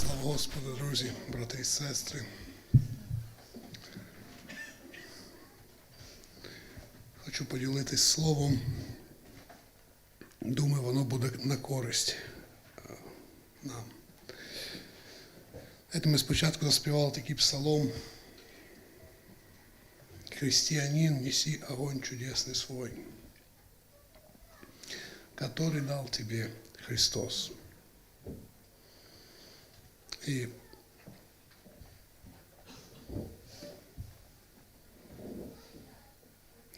Слава Господу, друзі, брати і сестри. Хочу поділитись словом. Думаю, воно буде на користь е, нам. Знаєте, ми спочатку заспівали такий псалом. Христианин, неси огонь чудесный свой, который дал тебе Христос. І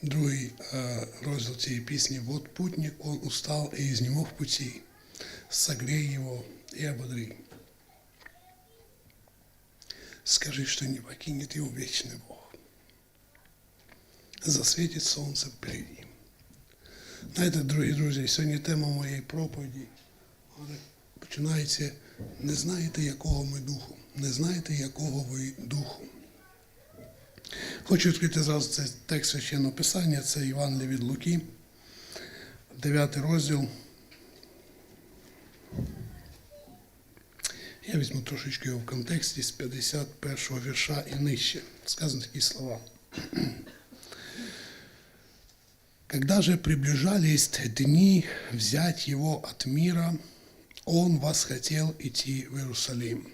другий е, розділ цієї пісні «Вот путник, он устал и изнемог в пути, согрей его и ободри». Скажи, что не покинет его вечный Бог. Засвітить сонце впереді. Знаєте, дорогі друзі, сьогодні тема моєї проповіді вона починається Не знаєте, якого ми духу, не знаєте, якого ви духу. Хочу відкрити зразу цей текст священного писання, це Іван від Луки, 9 розділ. Я візьму трошечки його в контексті з 51 вірша і нижче. Сказано такі слова. Когда же приближались дни взять его от мира, он восхотел идти в Иерусалим.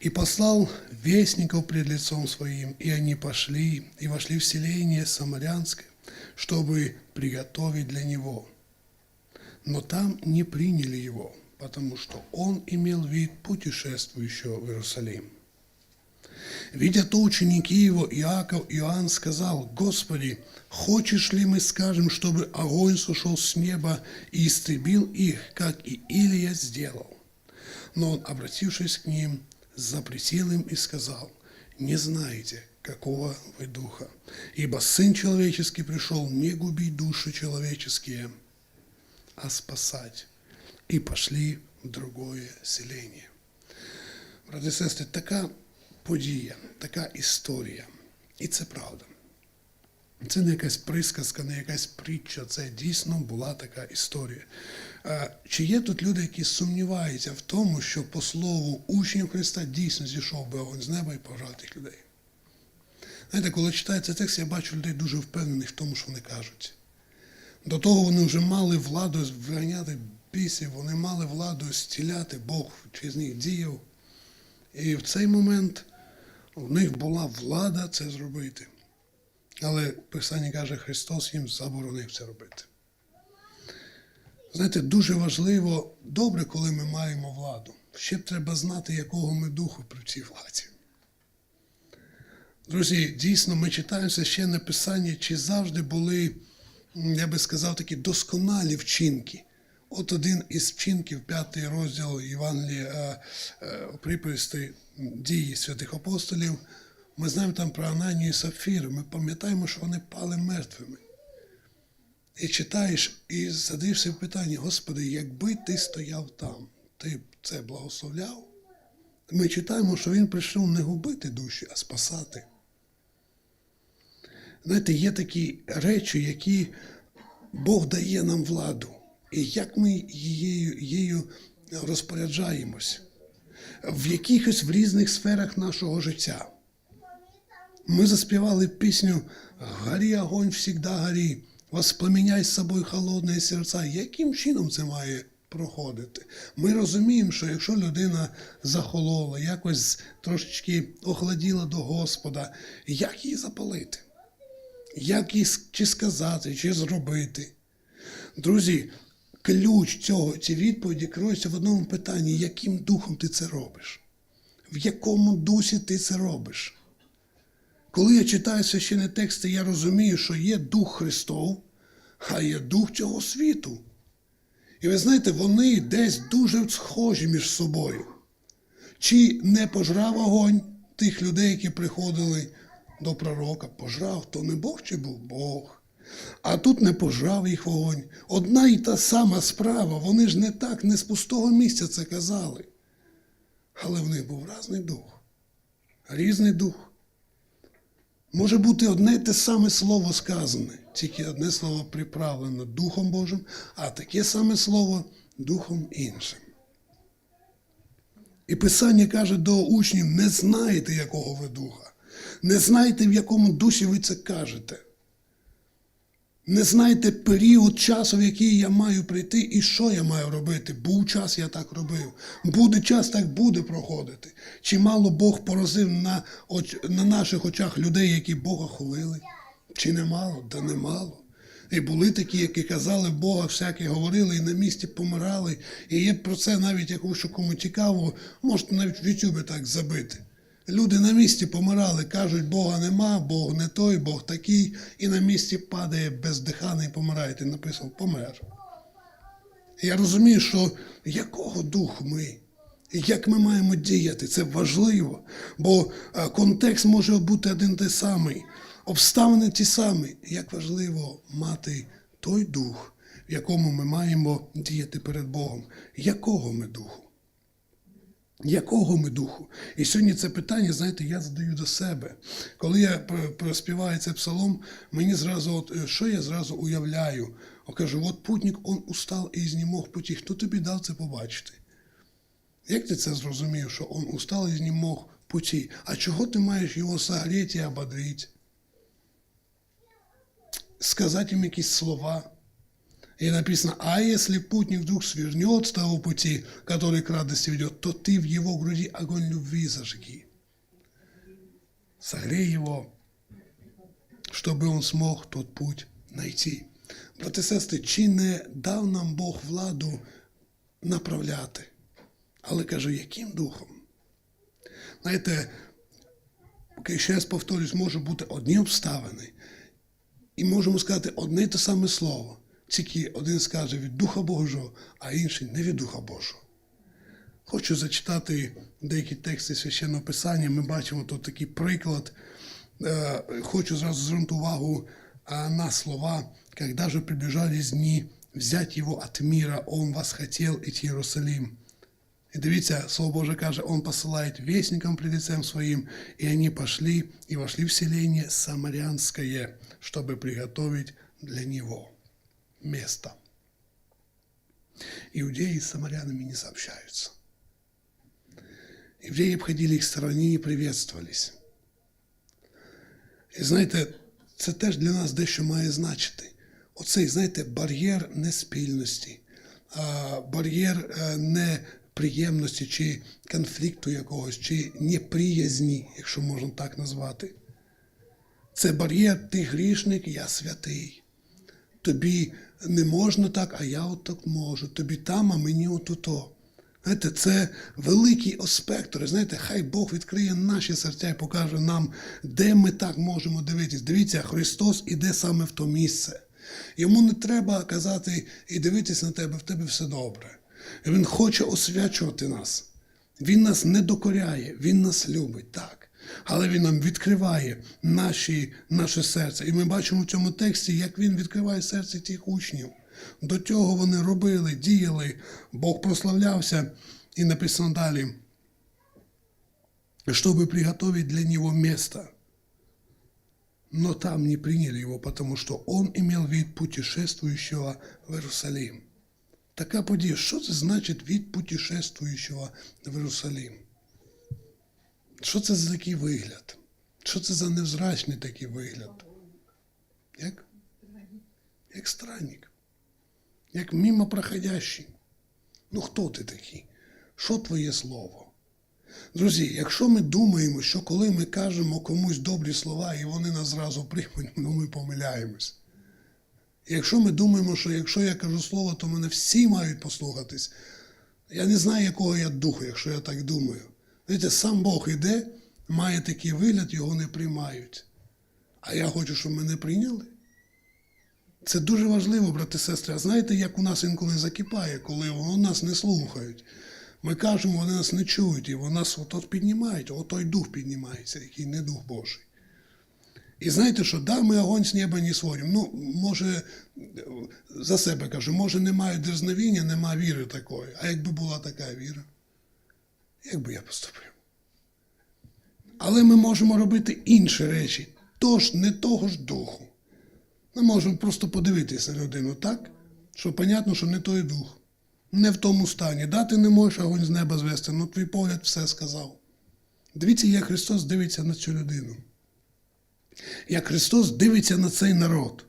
И послал вестников пред лицом своим, и они пошли и вошли в селение Самарянское, чтобы приготовить для него. Но там не приняли его, потому что он имел вид путешествующего в Иерусалим. Видя то ученики его, Иаков Иоанн сказал, «Господи, хочешь ли мы скажем, чтобы огонь сошел с неба и истребил их, как и Илия сделал?» Но он, обратившись к ним, запретил им и сказал, «Не знаете, какого вы духа, ибо Сын Человеческий пришел не губить души человеческие, а спасать». И пошли в другое селение. Брати і сестри, така подія, така історія. І це правда. Це не якась присказка, не якась притча, це дійсно була така історія. Чи є тут люди, які сумніваються в тому, що по слову учнів Христа дійсно зійшов би огонь з неба і пожав тих людей? Знаєте, коли читається текст, я бачу людей дуже впевнених в тому, що вони кажуть. До того вони вже мали владу виганяти бісів, вони мали владу зціляти, Бог через них діяв. І в цей момент у них була влада це зробити. Але Писання каже, Христос їм заборонив це робити. Знаєте, дуже важливо, добре, коли ми маємо владу. Ще треба знати, якого ми духу при цій владі. Друзі, дійсно, ми читаємо священне Писання, чи завжди були, я би сказав, такі досконалі вчинки. От один із вчинків, п'ятий розділ Євангелія приповісти дії святих апостолів. Ми знаємо там про Ананію і Сапфір. Ми пам'ятаємо, що вони пали мертвими. І читаєш, і задаєшся в питання, Господи, якби ти стояв там, ти б це благословляв? Ми читаємо, що він прийшов не губити душі, а спасати. Знаєте, є такі речі, які Бог дає нам владу. І як ми її, її розпоряджаємось в якихось в різних сферах нашого життя. Ми заспівали пісню Горі огонь всегда горі, воспламеняй з собою холодне серця. Яким чином це має проходити? Ми розуміємо, що якщо людина захолола, якось трошечки охладіла до Господа, як її запалити? Як їй чи сказати, чи зробити? Друзі, ключ цього, цієї відповіді кроється в одному питанні, яким духом ти це робиш? В якому дусі ти це робиш? Коли я читаю священні тексти, я розумію, що є Дух Христов, а є Дух цього світу. І ви знаєте, вони десь дуже схожі між собою. Чи не пожрав огонь тих людей, які приходили до пророка? Пожрав, то не Бог чи був Бог. А тут не пожав їх вогонь. Одна і та сама справа, вони ж не так, не з пустого місця це казали. Але в них був різний дух. Різний дух. Може бути одне й те саме слово сказане, тільки одне слово приправлено Духом Божим, а таке саме слово Духом іншим. І Писання каже до учнів: не знаєте, якого ви духа, не знаєте, в якому дусі ви це кажете. Не знаєте період часу, в який я маю прийти і що я маю робити. Був час, я так робив. Буде час, так буде проходити. Чимало Бог поразив на, оч- на наших очах людей, які Бога хулили. Чи немало? Да немало. І були такі, які казали Бога, всяке говорили і на місці помирали. І є про це навіть, якщо кому цікаво, можете навіть в Ютубі так забити. Люди на місці помирали, кажуть, Бога нема, Бог не той, Бог такий, і на місці падає бездиханий, помирає. І написано помер. Я розумію, що якого духу ми, як ми маємо діяти, це важливо, бо е, контекст може бути один той самий, обставини ті самі. Як важливо мати той дух, в якому ми маємо діяти перед Богом. Якого ми духу? Якого ми духу? І сьогодні це питання, знаєте, я задаю до себе. Коли я проспіваю цей псалом, мені зразу, от, е, що я зразу уявляю? О, кажу, от путник, он устал і знімог путі. Хто тобі дав це побачити? Як ти це зрозумів, що он устал і знімог путі? А чого ти маєш його согріти і ободрити? Сказати їм якісь слова. И написано, а если путник вдруг свернет с того пути, который к радости ведет, то ты в его груди огонь любви зажги. Согрей его, чтобы он смог тот путь найти. Брати і сестри, чи не дав нам Бог владу направляти? Але каже, яким духом? Знаєте, окей, ще раз повторюсь, може бути одні обставини, і можемо сказати одне й те саме слово. Тільки один скаже від Духа Божого, а інший не від Духа Божого. Хочу зачитати деякі тексти священного писання. Ми бачимо тут такий приклад. Е, Хочу зразу звернути увагу на слова, когда же приближались дни взять его от мира, он вас хотел идти Иерусалим. І дивіться, Слово Боже каже, Он посылает вестникам пред лицем своим, и они пошли и вошли в селение Самарянское, чтобы приготовить для него место. Иудеи с самарянами не сообщаются. Евреи обходили их в стороне и приветствовались. І знаєте, це теж для нас дещо має значити. Оцей, знаєте, бар'єр неспільності, бар'єр е, неприємності чи конфлікту якогось, чи неприязні, якщо можна так назвати. Це бар'єр, ти грішник, я святий. Тобі не можна так, а я от так можу. Тобі там, а мені отуто. Знаєте, це великий аспект. Знаєте, хай Бог відкриє наші серця і покаже нам, де ми так можемо дивитись. Дивіться, Христос іде саме в то місце. Йому не треба казати і дивитися на тебе, в тебе все добре. Він хоче освячувати нас. Він нас не докоряє, Він нас любить, так. Але Він нам відкриває наші, наше серце. І ми бачимо в цьому тексті, як він відкриває серце тих учнів. До цього вони робили, діяли, Бог прославлявся, і написано далі, щоб приготовить для нього место. Но там не приняли его, потому что он имел вид путешествующего в Иерусалим. Така подія, що це значить від путешествуючого в Єрусалим? Що це за такий вигляд? Що це за невзрачний такий вигляд? Як? Як странник. Як мимо проходящий. Ну хто ти такий? Що твоє слово? Друзі, якщо ми думаємо, що коли ми кажемо комусь добрі слова і вони нас зразу приймуть, ну ми помиляємось. Якщо ми думаємо, що якщо я кажу слово, то мене всі мають послухатись. Я не знаю, якого я духу, якщо я так думаю. Знаєте, сам Бог іде, має такий вигляд, його не приймають. А я хочу, щоб мене прийняли. Це дуже важливо, брати і сестри. А знаєте, як у нас інколи закипає, коли вони нас не слухають. Ми кажемо, вони нас не чують, і вони нас от піднімають, от той дух піднімається, який не дух Божий. І знаєте що, да, ми огонь з неба не сводимо. Ну, може, за себе кажу, може, немає дерзновіння, немає віри такої. А якби була така віра, як би я поступив? Але ми можемо робити інші речі, тож не того ж духу. Ми можемо просто подивитися на людину так, що понятно, що не той дух. не в тому стані. Да, ти не можеш огонь з неба звести, ну твій погляд все сказав. Дивіться, як Христос дивиться на цю людину. Як Христос дивиться на цей народ.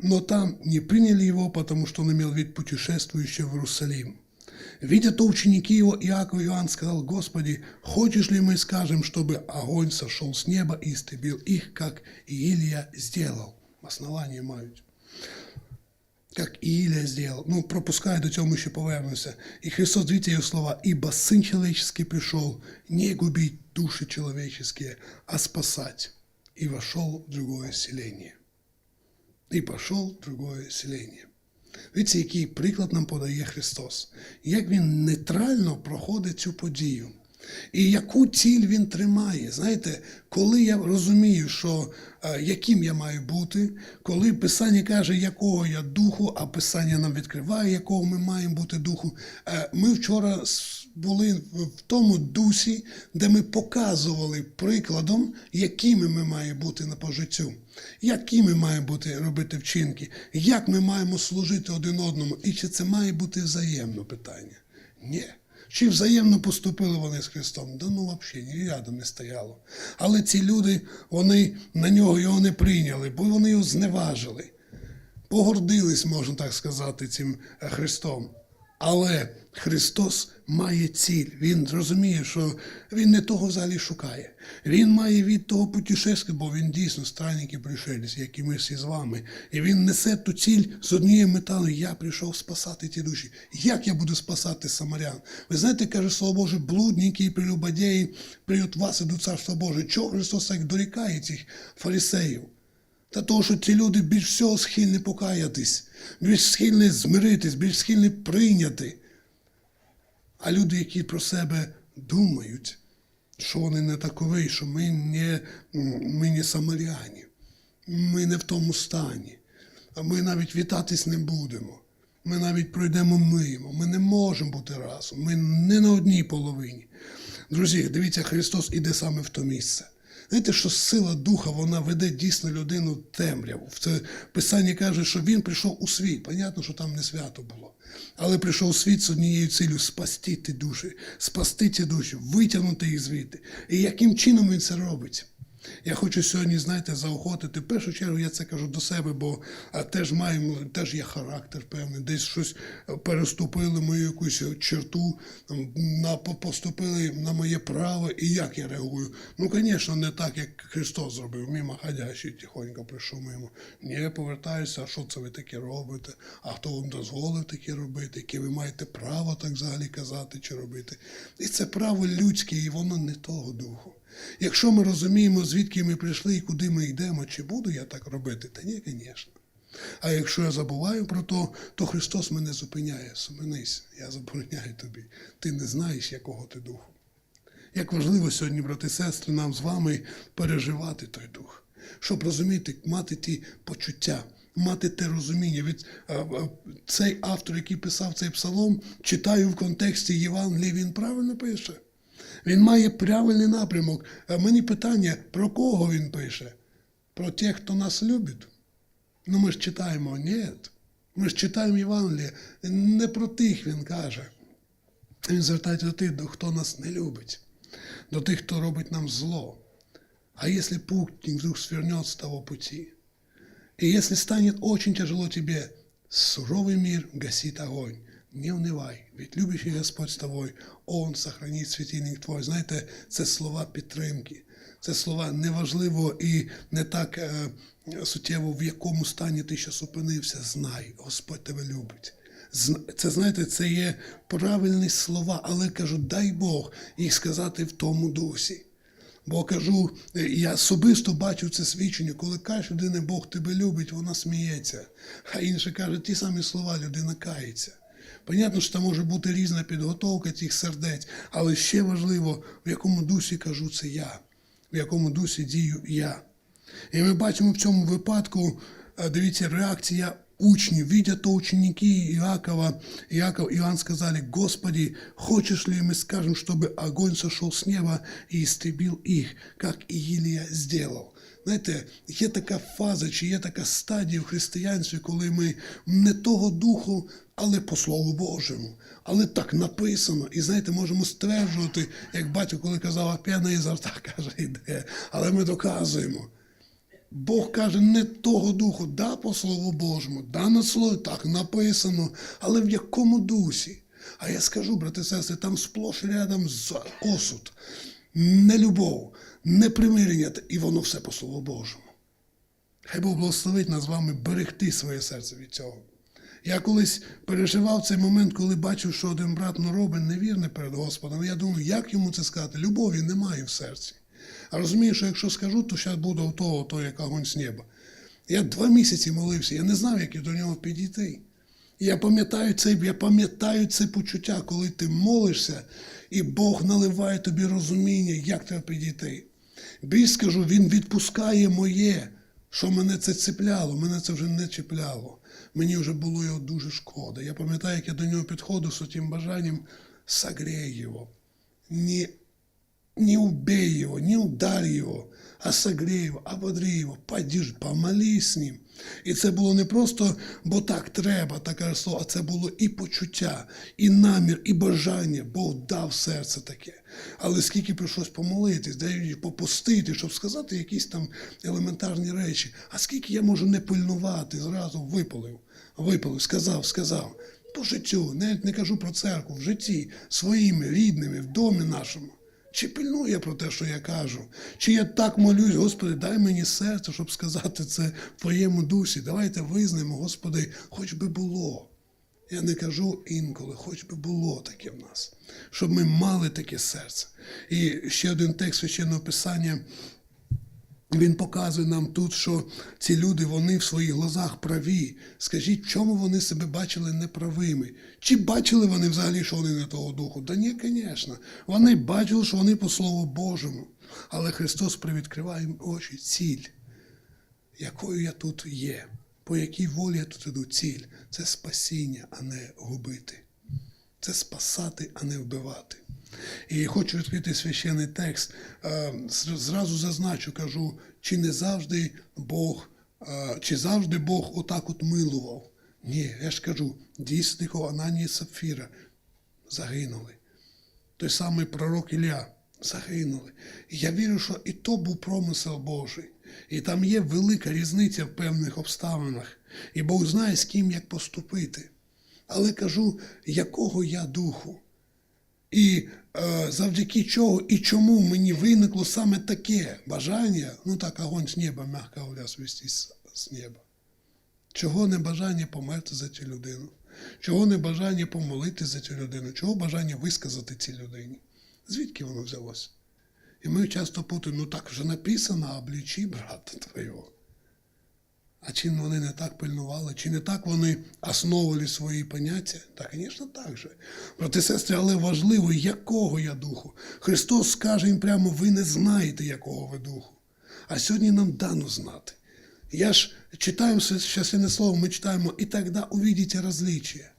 Но там не приняли его, потому что он имел вид путешествующего в Иерусалим. Видя то, ученики его, Иаков и Иоанн сказал, Господи, хочешь ли мы скажем, чтобы огонь сошел с неба и истребил их, как и Илия сделал? Основание мають. Як і Ілія зробив. Ну, пропускаю до цього ми ще повернемося. І Христос, дивіться його слова, «Ибо Сын Человеческий пришел не губить души человеческие, а спасать. И вошел в другое селение. І пішов в другое селення. Дивіться, який приклад нам подає Христос, як Він нейтрально проходить цю подію. І яку ціль він тримає. Знаєте, коли я розумію, що е, яким я маю бути, коли Писання каже, якого я духу, а Писання нам відкриває, якого ми маємо бути духу. Е, ми вчора були в тому дусі, де ми показували прикладом, якими ми маємо бути на по життю, які ми маємо бути робити вчинки, як ми маємо служити один одному, і чи це має бути взаємно питання? Ні. Чи взаємно поступили вони з Христом? Да ну взагалі ні рядом не стояло. Але ці люди, вони на нього його не прийняли, бо вони його зневажили. Погордились, можна так сказати, цим е, Христом. Але Христос має ціль. Він розуміє, що він не того взагалі шукає. Він має від того путешествия, бо він дійсно странник і пришелець, як і ми всі з вами. І він несе ту ціль з однією металою. Я прийшов спасати ті душі. Як я буду спасати самарян? Ви знаєте, каже Слово Боже, блудники і прелюбодії приють вас і до Царства Боже. Чого Христос так дорікає цих фарисеїв? Та того, що ці люди більш всього схильні покаятись, більш схильні змиритись, більш схильні прийняти. А люди, які про себе думають, що вони не такові, що ми не, ми не самаряні, ми не в тому стані, а ми навіть вітатись не будемо. Ми навіть пройдемо мимо. Ми не можемо бути разом. Ми не на одній половині. Друзі, дивіться, Христос іде саме в то місце. Знаєте, що сила духа вона веде дійсно людину в темряву. Це Писання каже, що він прийшов у світ. Понятно, що там не свято було. Але прийшов у світ з однією цілею спасти ті душі, спасти ті душі, витягнути їх звідти. І яким чином він це робить? Я хочу сьогодні, знаєте, заохотити. В першу чергу я це кажу до себе, бо теж маємо, теж є характер певний, десь щось переступили мою якусь черту, на, поступили на моє право, і як я реагую. Ну, звісно, не так, як Христос зробив. Мимо ходячий тихонько прийшов мимо. Ні, я повертаюся, а що це ви таке робите? А хто вам дозволив таке робити? Яке ви маєте право так взагалі казати чи робити? І це право людське, і воно не того духу. Якщо ми розуміємо, звідки ми прийшли і куди ми йдемо, чи буду я так робити, та ні, звісно. А якщо я забуваю про то, то Христос мене зупиняє. Суминись, я забороняю тобі. Ти не знаєш, якого ти духу. Як важливо сьогодні, брати і сестри, нам з вами переживати той дух, щоб розуміти, мати ті почуття, мати те розуміння. Від а, а, цей автор, який писав цей псалом, читаю в контексті Євангелія, він правильно пише. Він має правильний напрямок. А мені питання, про кого він пише? Про тих, хто нас любить. Ну ми ж читаємо, ні. Ми ж читаємо Євангеліє. Не про тих він каже. Він звертається до тих, хто нас не любить, до тих, хто робить нам зло. А если путник вдруг свернет с того пути, и если станет очень тяжело тебе, суровый мир гасит огонь. Не унывай, ведь любящий Господь з тобою, Он сохранить світильник твой. Знаєте, це слова підтримки. Це слова неважливо і не так е, суттєво, в якому стані ти зараз опинився. Знай, Господь тебе любить. Це знаєте, це є правильні слова, але кажу, дай Бог їх сказати в тому дусі. Бо кажу, е, я особисто бачу це свідчення, коли каже людина, Бог тебе любить, вона сміється. А інше каже, ті самі слова, людина кається. Понятно, що там може бути різна підготовка цих сердець, але ще важливо, в якому дусі кажу це я, в якому дусі дію я. І ми бачимо в цьому випадку, е, дивіться, реакція учнів. Видя то ученики Иакова, Иаков и Иоанн сказали, Господи, хочешь ли мы скажем, чтобы огонь сошел с неба и истребил их, как и Илия сделал? Знаєте, є така фаза, чи є така стадія в християнстві, коли ми не того духу, але по Слову Божому. Але так написано. І знаєте, можемо стверджувати, як батько, коли казав, а п'яна із рта, каже, йде. Але ми доказуємо. Бог каже, не того духу, да по Слову Божому, да на слові, так написано, але в якому дусі? А я скажу, брати сестри, там сплош рядом з осуд, не любов, не примирення, і воно все по Слову Божому. Хай Бог благословить нас з вами берегти своє серце від цього. Я колись переживав цей момент, коли бачив, що один брат ну, робить невірне перед Господом. Я думаю, як йому це сказати? Любові немає в серці. А розумію, що якщо скажу, то зараз буде у того, то як огонь з неба. Я два місяці молився, я не знав, як до нього підійти. Я пам'ятаю це, я пам'ятаю це почуття, коли ти молишся, і Бог наливає тобі розуміння, як треба підійти. Більш скажу, Він відпускає моє, що мене це цепляло, мене це вже не чіпляло. Мені вже було його дуже шкода. Я пам'ятаю, як я до нього підходив з тим бажанням согрей його. Не не убей його, не ударь його, а согрей його, ободри его, подіж, помолись з ним. І це було не просто, бо так треба, таке слово, а це було і почуття, і намір, і бажання. Бог дав серце таке. Але скільки прийшлось помолитись, де попустити, щоб сказати якісь там елементарні речі. А скільки я можу не пильнувати, зразу випалив, випалив, сказав, сказав. По життю, навіть не кажу про церкву, в житті, своїми рідними, в домі нашому. Чи пильную я про те, що я кажу? Чи я так молюсь, Господи, дай мені серце, щоб сказати це в Твоєму дусі. Давайте визнаємо, Господи, хоч би було. Я не кажу інколи, хоч би було таке в нас, щоб ми мали таке серце. І ще один текст священного писання. Він показує нам тут, що ці люди вони в своїх глазах праві. Скажіть, чому вони себе бачили неправими? Чи бачили вони взагалі, що вони не того духу? Да ні, звісно. Вони бачили, що вони по Слову Божому. Але Христос привідкриває їм очі, ціль, якою я тут є, по якій волі я тут іду. Ціль це спасіння, а не губити. Це спасати, а не вбивати. І хочу відкрити священний текст. Е, Зразу зазначу, кажу, чи не завжди Бог, е, чи завжди Бог отак от милував. Ні, я ж кажу, дійсно Ананія і Сапфіра загинули. Той самий пророк Ілля загинули. І я вірю, що і то був промисел Божий. І там є велика різниця в певних обставинах. І Бог знає, з ким як поступити. Але кажу, якого я духу. І е, завдяки чого і чому мені виникло саме таке бажання, ну так, огонь з неба, м'яко говоря, свісти з, неба. Чого не бажання померти за цю людину? Чого не бажання помолити за цю людину? Чого бажання висказати цій людині? Звідки воно взялося? І ми часто путаємо, ну так вже написано, облічі брата твого. А чи вони не так пильнували, чи не так вони основували свої поняття? Та, звісно, так же. Брати сестри, але важливо, якого я духу. Христос скаже їм прямо, ви не знаєте, якого ви духу. А сьогодні нам дано знати. Я ж читаю священне слово, ми читаємо, і тоді увидите различия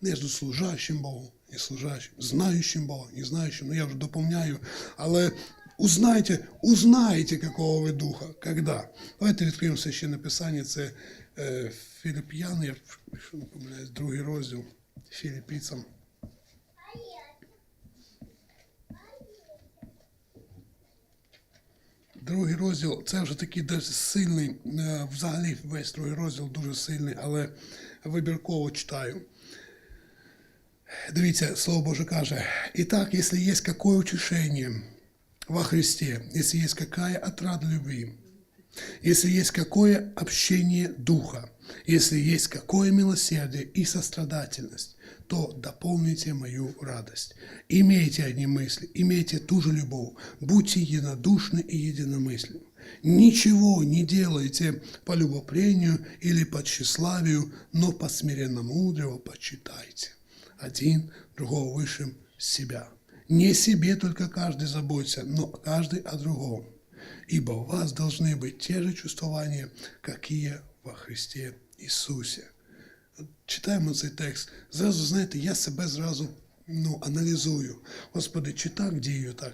между служащим Богом і служащим, знаючим Бога, не знаючим, ну я вже доповняю, але Узнайте, узнайте, какого вы духа. Когда? Давайте відкриємо священне писання. Це е, Філіп'ян, я не помиляюсь, другий розділ Філіппійцям. Другий розділ це вже такий дуже сильний, е, взагалі весь другий розділ дуже сильний, але вибірково читаю. Дивіться, Слово Боже каже, «І так, якщо є какое утешение во Христе, если есть какая отрада любви, если есть какое общение Духа, если есть какое милосердие и сострадательность, то дополните мою радость. Имейте одни мысли, имейте ту же любовь, будьте единодушны и единомысленны. Ничего не делайте по любопрению или по тщеславию, но по смиренно-мудрого почитайте. Один другого выше себя. Не себе только каждый заботится, но каждый о другом. Ибо у вас должны быть те же чувствования, какие во Христе Ісусі. Читаємо цей текст. Зразу, знаєте, я себе зразу ну, аналізую. Господи, чи так дію так?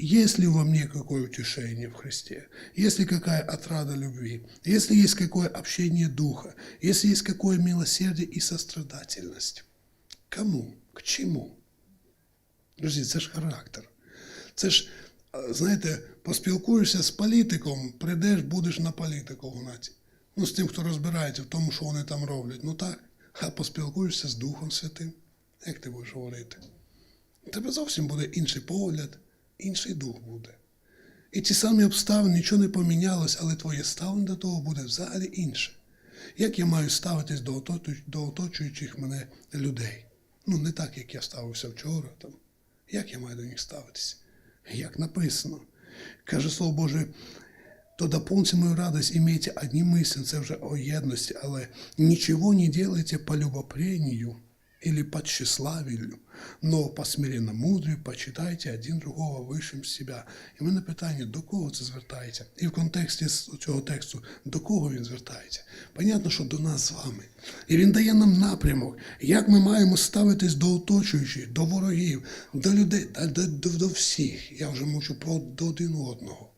есть ли во мне какое утешение в Христе, есть ли какая отрада любви, если есть какое общение духа, если есть какое милосердие и сострадательность. Кому? К чему? Друзі, це ж характер. Це ж, знаєте, поспілкуєшся з політиком, прийдеш, будеш на політику гнати. Ну, з тим, хто розбирається в тому, що вони там роблять. Ну так, а поспілкуєшся з Духом Святим. Як ти будеш говорити? У тебе зовсім буде інший погляд, інший дух буде. І ті самі обставини, нічого не помінялось, але твоє ставлення до того буде взагалі інше. Як я маю ставитись до оточуючих мене людей? Ну, не так, як я ставився вчора. Там. Як я маю до них ставитись? Як написано. Каже Слово Боже, то дополните мою радость, имейте одні мысли, це вже о єдності, але нічого не делайте по любопрению или по тщеславию, но по смиренномудрию почитайте один другого вищим себя. І в мене питання, до кого це звертається? І в контексті цього тексту, до кого він звертається? Понятно, що до нас з вами. І він дає нам напрямок, як ми маємо ставитись до оточуючих, до ворогів, до людей, до, до, до, до всіх. Я вже мовчу про до один одного.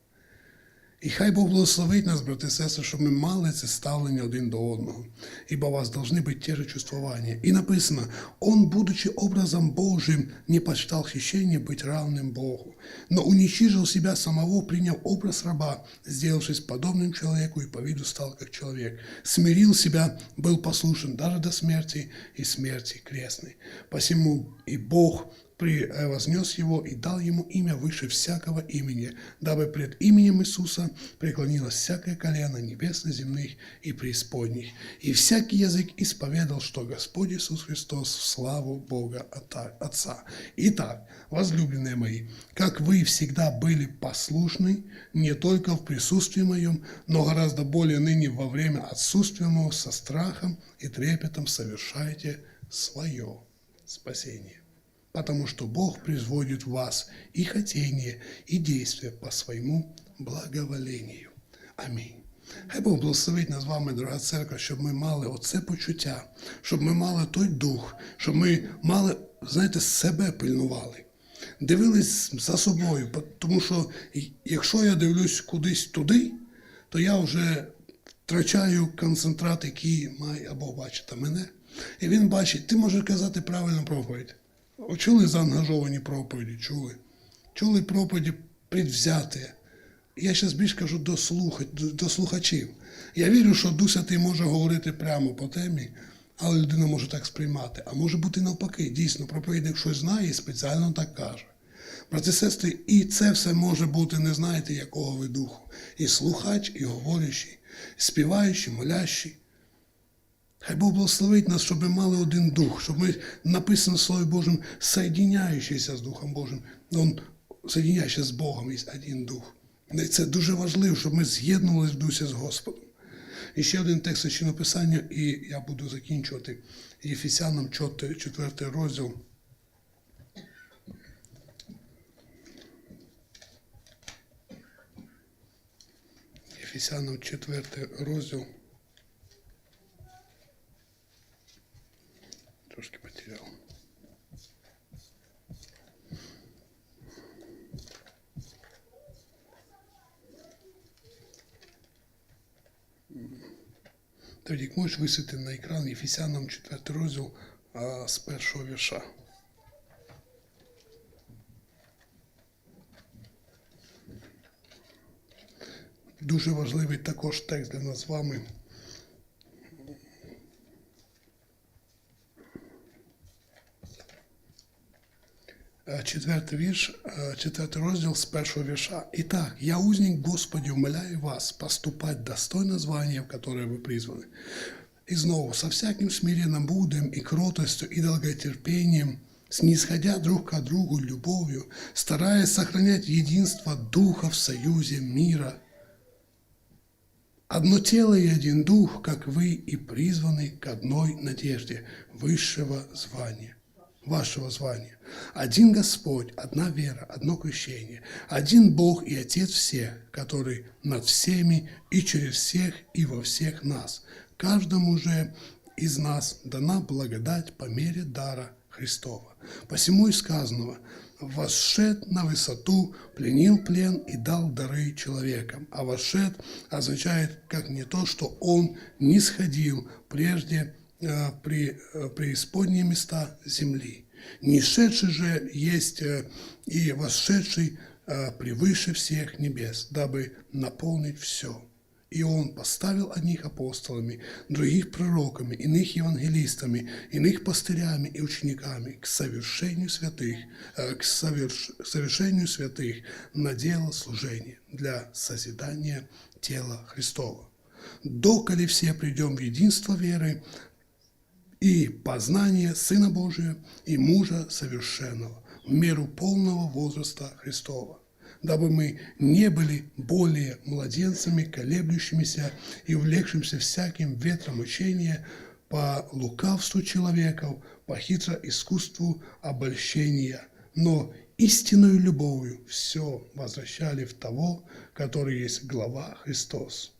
І хай Бог благословить нас, брати і сестри, щоб ми мали це ставлення один до одного. Ибо у вас должны быть те же чувствования. И написано, Он, будучи образом Божьим, не почитал хищение быть равным Богу, но уничижил себя самого, приняв образ раба, сделавшись подобным человеку и по виду стал как человек. Смирил себя, был послушен даже до смерти и смерти крестной. Посему и Бог превознес его и дал ему имя выше всякого имени, дабы пред именем Иисуса преклонилось всякое колено небесно-земных и преисподних, и всякий язык исповедал, что Господь Иисус Христос в славу Бога Отца. Итак, возлюбленные мои, как вы всегда были послушны, не только в присутствии моем, но гораздо более ныне во время отсутствия моего со страхом и трепетом совершайте свое спасение потому что Бог производит в вас и хотение, и действия по своему благоволению. Амінь. Хай Бог благословить нас з вами, дорога церква, щоб ми мали оце почуття, щоб ми мали той дух, щоб ми мали, знаєте, себе пильнували. Дивились за собою, тому що якщо я дивлюсь кудись туди, то я вже втрачаю концентрат, який має або бачите мене. І він бачить, ти можеш казати правильну проповідь. Чули заангажовані проповіді? Чули? Чули проповіді предвзяті. Я зараз більш кажу до, слуха, до, слухачів. Я вірю, що Дух Святий може говорити прямо по темі, але людина може так сприймати. А може бути навпаки, дійсно, проповідник щось знає і спеціально так каже. Брати і сестри, і це все може бути, не знаєте, якого ви духу. І слухач, і говорящий, співаючий, молящий. Хай Бог благословить нас, щоб ми мали один дух, щоб ми написано в Слові Божому, соєдиняючися з Духом Божим. Он з Богом, є один дух. І це дуже важливо, щоб ми з'єднувалися в дусі з Господом. І ще один текст священного Писання, і я буду закінчувати Єфесянам 4 4 розділ. Ефесянам 4 розділ. Трошки потерял. Тоді можеш висити на екран Єфесянам 4 розділ а, з першого вірша. Дуже важливий також текст для нас з вами. Четвертий вірш, е, четвертий розділ з першого вірша. Итак, я узник Господи, умоляю вас поступать достойно звания, в которое вы призваны. И снова, со всяким смиренным будем и кротостью, и долготерпением, снисходя друг к другу любовью, стараясь сохранять единство Духа в союзе мира. Одно тело и один дух, как вы и призваны к одной надежде высшего звания вашего звания. Один Господь, одна вера, одно крещение, один Бог и Отец всех, который над всеми и через всех и во всех нас. Каждому же из нас дана благодать по мере дара Христова. Посему и сказано, «Восшед на высоту, пленил плен и дал дары человекам». А «восшед» означает как не то, что он не сходил прежде при э, преисподние места земли. Нешедший же есть э, и восшедший э, превыше всех небес, дабы наполнить все. И он поставил одних апостолами, других пророками, иных евангелистами, иных пастырями и учениками к совершению святых, э, к соверш- совершению святых на дело служения для созидания тела Христова. Доколе все придем в единство веры, и познание Сына Божия и мужа совершенного, в меру полного возраста Христова, дабы мы не были более младенцами, колеблющимися и увлекшимся всяким ветром учения по лукавству человеков, по хитро искусству обольщения, но истинную любовью все возвращали в того, который есть глава Христос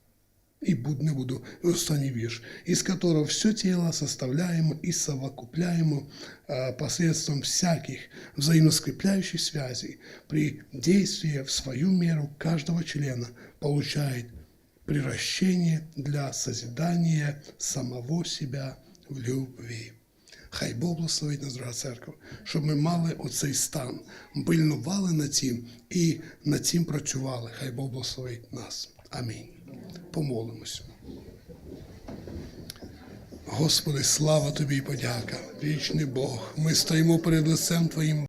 и не буду устані вірш, из которого все тело составляемо и совокупляемо а, посредством всяких взаимоскрепляющих связей при действии в свою меру каждого члена получает приращение для созидания самого себя в любви. Хай Бог благословить нас, дорога церква, щоб ми мали оцей стан, пильнували над цим і над цим працювали. Хай Бог благословить нас. Амінь. Помолимося. Господи, слава Тобі і подяка, вічний Бог. Ми стоїмо перед лицем Твоїм.